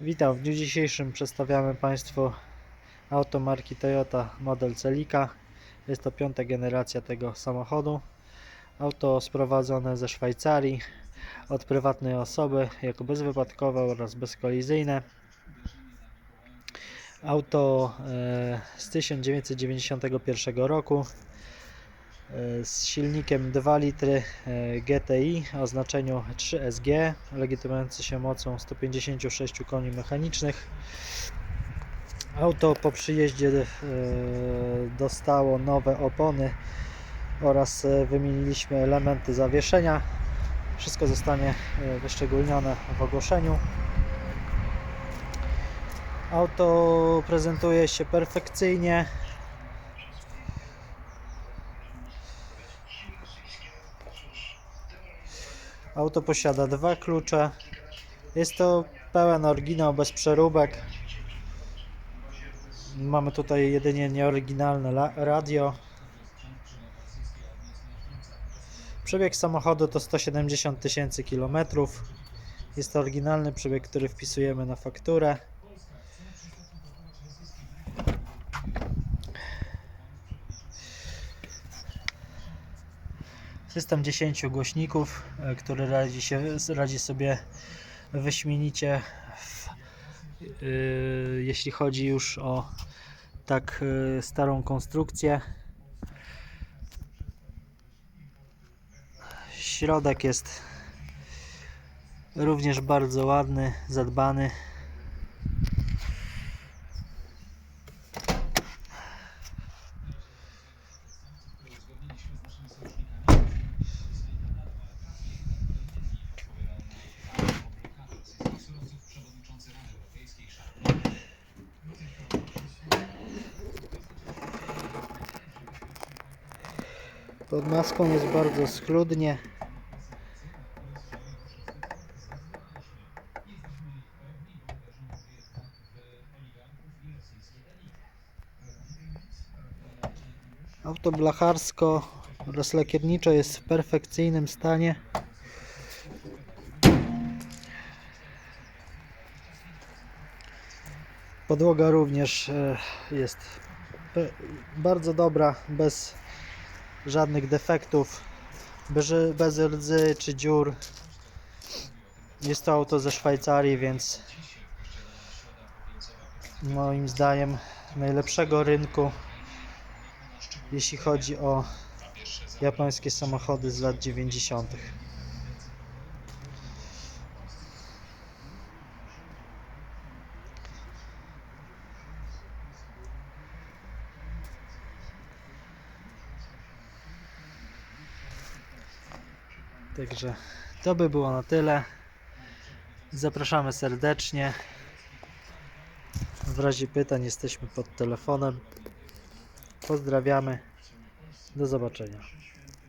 Witam, w dniu dzisiejszym przedstawiamy Państwu auto marki Toyota model Celica. Jest to piąta generacja tego samochodu. Auto sprowadzone ze Szwajcarii od prywatnej osoby jako bezwypadkowe oraz bezkolizyjne. Auto e, z 1991 roku z silnikiem 2 litry e, GTI o znaczeniu 3SG, legitymujący się mocą 156 koni mechanicznych. Auto po przyjeździe e, dostało nowe opony oraz e, wymieniliśmy elementy zawieszenia. Wszystko zostanie e, wyszczególnione w ogłoszeniu. Auto prezentuje się perfekcyjnie. Auto posiada dwa klucze. Jest to pełen oryginał bez przeróbek. Mamy tutaj jedynie nieoryginalne radio. Przebieg samochodu to 170 tysięcy kilometrów. Jest to oryginalny przebieg, który wpisujemy na fakturę. System 10 głośników, e, który radzi, się, radzi sobie wyśmienicie, w, yy, jeśli chodzi już o tak yy, starą konstrukcję. Środek jest również bardzo ładny, zadbany. Pod maską jest bardzo schludnie. Auto blacharsko oraz lakierniczo jest w perfekcyjnym stanie. Podłoga również e, jest bardzo dobra, bez żadnych defektów, bez, rdzy czy dziur. Jest to auto ze Szwajcarii, więc moim zdaniem najlepszego rynku, jeśli chodzi o japońskie samochody z lat 90. Także to by było na tyle. Zapraszamy serdecznie. W razie pytań jesteśmy pod telefonem. Pozdrawiamy. Do zobaczenia.